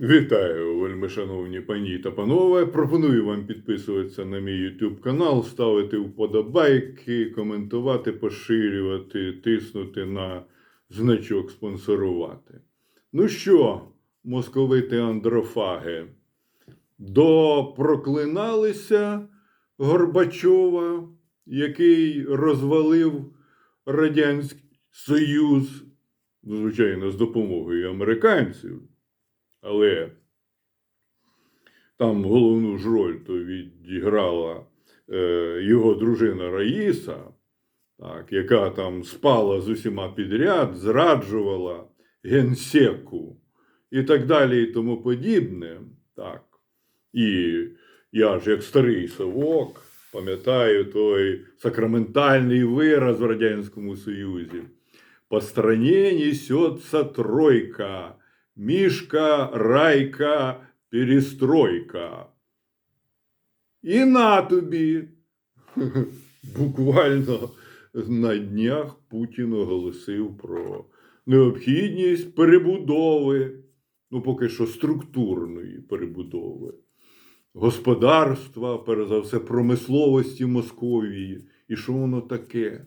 Вітаю, вельми шановні пані та панове. Пропоную вам підписуватися на мій YouTube канал, ставити вподобайки, коментувати, поширювати, тиснути на значок спонсорувати. Ну що, московити андрофаги, допроклиналися Горбачова, який розвалив Радянський Союз, звичайно, з допомогою американців. Але там головну ж роль то відіграла е, його дружина Раїса, так, яка там спала з усіма підряд, зраджувала генсеку і так далі, і тому подібне. Так. І я ж, як старий совок, пам'ятаю той сакраментальний вираз в Радянському Союзі. По стране несется тройка. Мішка, райка, перестройка. І на тобі. Буквально на днях Путін оголосив про необхідність перебудови, ну поки що структурної перебудови, господарства, перш за все, промисловості Московії. І що воно таке?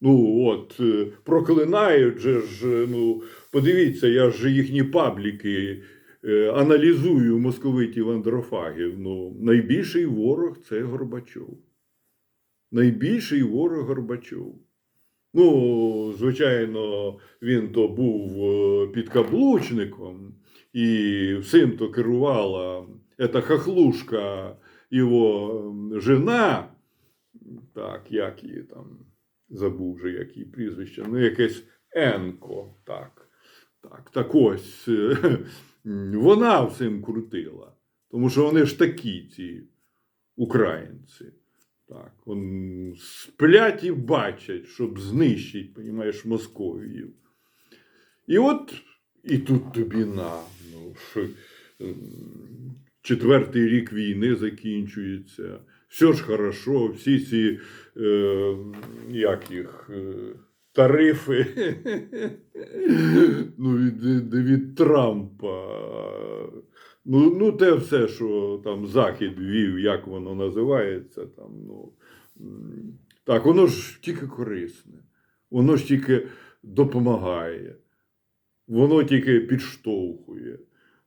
Ну, от, е, проклинають же ж, е, ну, подивіться, я ж їхні пабліки е, аналізую московитів андрофагів. Ну, найбільший ворог це Горбачов. Найбільший ворог Горбачов. Ну, звичайно, він то був підкаблучником, і всім то керувала ета хахлушка, його жена, так, як її там забув вже як її прізвище, ну якесь Енко, так. Так, так ось е, вона всім крутила. Тому що вони ж такі, ці українці. Так, он сплять і бачать, щоб знищити, понімаєш, Московію. І от і тут тобі на. Ну, четвертий рік війни закінчується. Все ж хорошо, всі ці е, як їх, е, тарифи ну, від, від Трампа. Ну, ну, те все, що там Захід вів, як воно називається. Там, ну, так, воно ж тільки корисне, воно ж тільки допомагає, воно тільки підштовхує,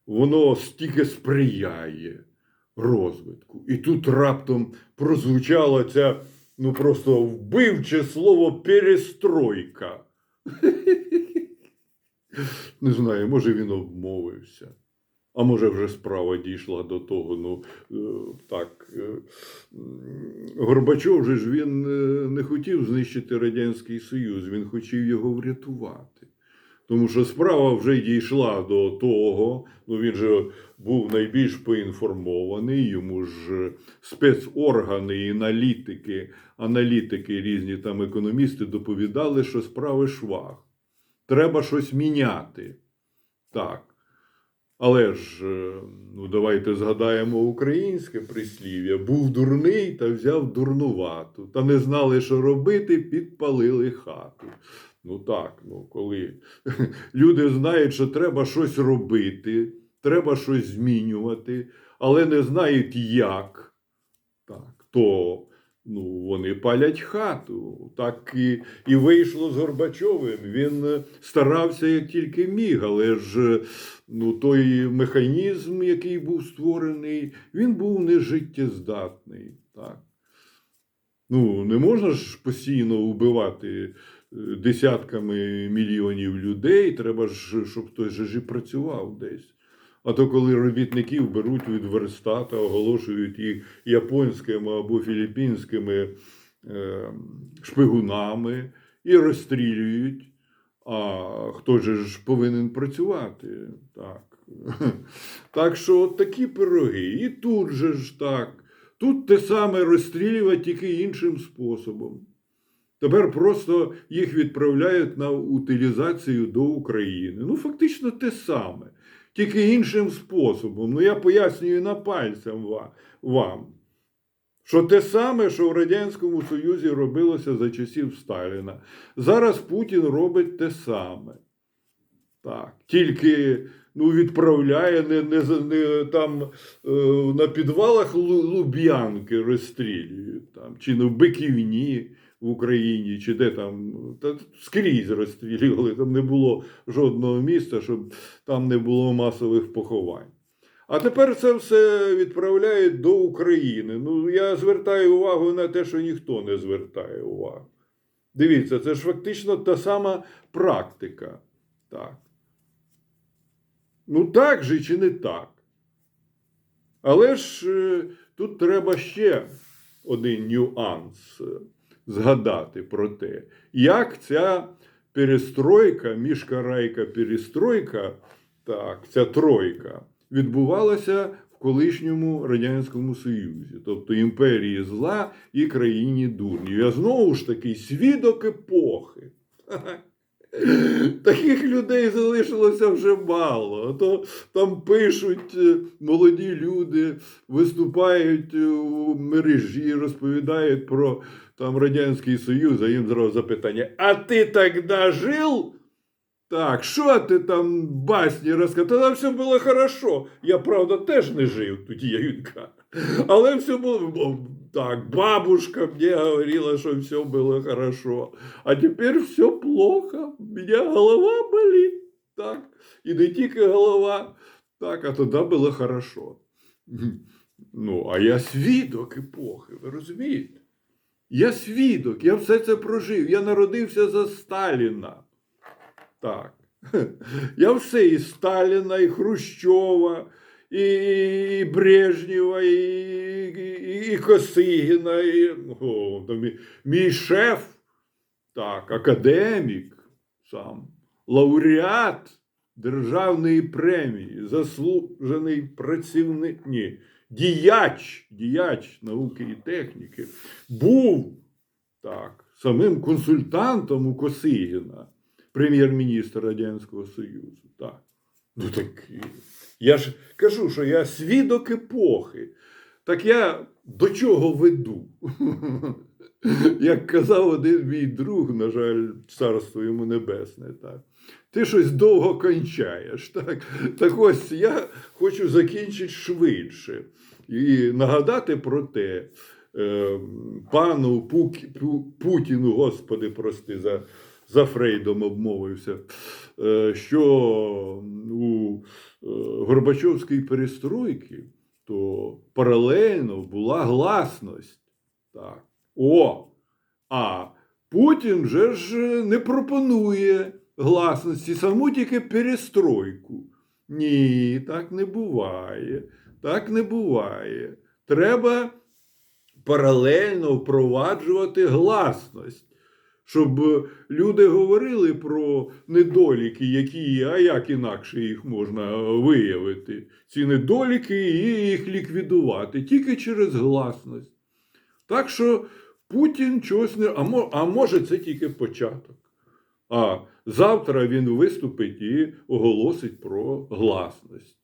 воно стільки сприяє розвитку. І тут раптом прозвучала ця ну просто вбивче слово перестройка. Не знаю, може він обмовився. А може, вже справа дійшла до того. Ну е, так. е, Горбачов же ж він е, не хотів знищити Радянський Союз, він хотів його врятувати. Тому що справа вже дійшла до того, ну він же був найбільш поінформований, йому ж спецоргани і аналітики, аналітики різні там економісти доповідали, що справи швах. Треба щось міняти. Так. Але ж, е, ну давайте згадаємо українське прислів'я. Був дурний та взяв дурнувату. Та не знали, що робити, підпалили хату. Ну так, ну коли люди знають, що треба щось робити, треба щось змінювати, але не знають як, так, то ну, вони палять хату. Так і, і вийшло з Горбачовим. Він старався як тільки міг, але ж ну, той механізм, який був створений, він був нежиттєздатний. Так. Ну, не можна ж постійно вбивати десятками мільйонів людей, треба ж, щоб хтось же працював десь. А то коли робітників беруть від верстата, оголошують їх японськими або філіппінськими е, шпигунами і розстрілюють. А хто же ж повинен працювати? Так. так що такі пироги. І тут же ж так. Тут те саме розстрілювати тільки іншим способом. Тепер просто їх відправляють на утилізацію до України. Ну, фактично те саме, тільки іншим способом. Ну, я пояснюю на пальцям вам, що те саме, що в Радянському Союзі робилося за часів Сталіна. Зараз Путін робить те саме. Так, тільки ну, відправляє не, не, не там е, на підвалах Луб'янки розстрілюють, там, чи на Биківні в Україні, чи де там, та скрізь розстрілювали, там не було жодного міста, щоб там не було масових поховань. А тепер це все відправляють до України. Ну, я звертаю увагу на те, що ніхто не звертає увагу. Дивіться, це ж фактично та сама практика. Так. Ну, так же чи не так? Але ж е, тут треба ще один нюанс згадати про те, як ця перестройка, міжкарайка перестройка, так, ця тройка, відбувалася в колишньому Радянському Союзі, тобто імперії зла і країні дурнів. Я знову ж таки свідок епохи. Таких людей залишилося вже мало. То там пишуть е, молоді люди, виступають е, у мережі, розповідають про там Радянський Союз, а їм зразу запитання: А ти тоді жив? Так, що ти там басні розказав? Тоді все було хорошо. Я, правда, теж не жив тоді, я юнка. Але все було о, так. Бабушка мне говорила, что все было хорошо. А теперь все плохо. У меня голова болит. Так. І не тільки голова. Так, а тоді було хорошо. Ну, а я свідок епохи, ви розумієте? Я свідок, я все це прожив. Я народився за Сталіна. Так. Я все і Сталіна, і Хрущова, і, і Брежнєва, і, і, і Косигіна, і о, там, мій, мій шеф, так, академік сам, лауреат державної премії, заслужений працівник, ні, діяч, діяч науки і техніки, був так, самим консультантом у Косигіна прем'єр-міністр Радянського Союзу. Так. Ну так я ж кажу, що я свідок епохи. Так я до чого веду? Як казав один мій друг, на жаль, царство йому небесне, так. Ти щось довго кончаєш. Так, так ось я хочу закінчити швидше і нагадати про те, е, пану Путіну, Господи, прости, за, за Фрейдом обмовився, е, що у е, Горбачовській перестройці то паралельно була гласність. Так. О! А Путін же ж не пропонує гласності, саму тільки перестройку. Ні, так не буває. Так не буває. Треба паралельно впроваджувати гласність, щоб люди говорили про недоліки, які є, а як інакше їх можна виявити. Ці недоліки і їх ліквідувати тільки через гласність. Так що Путін чогось не. А, мо- а може, це тільки початок. А завтра він виступить і оголосить про гласність.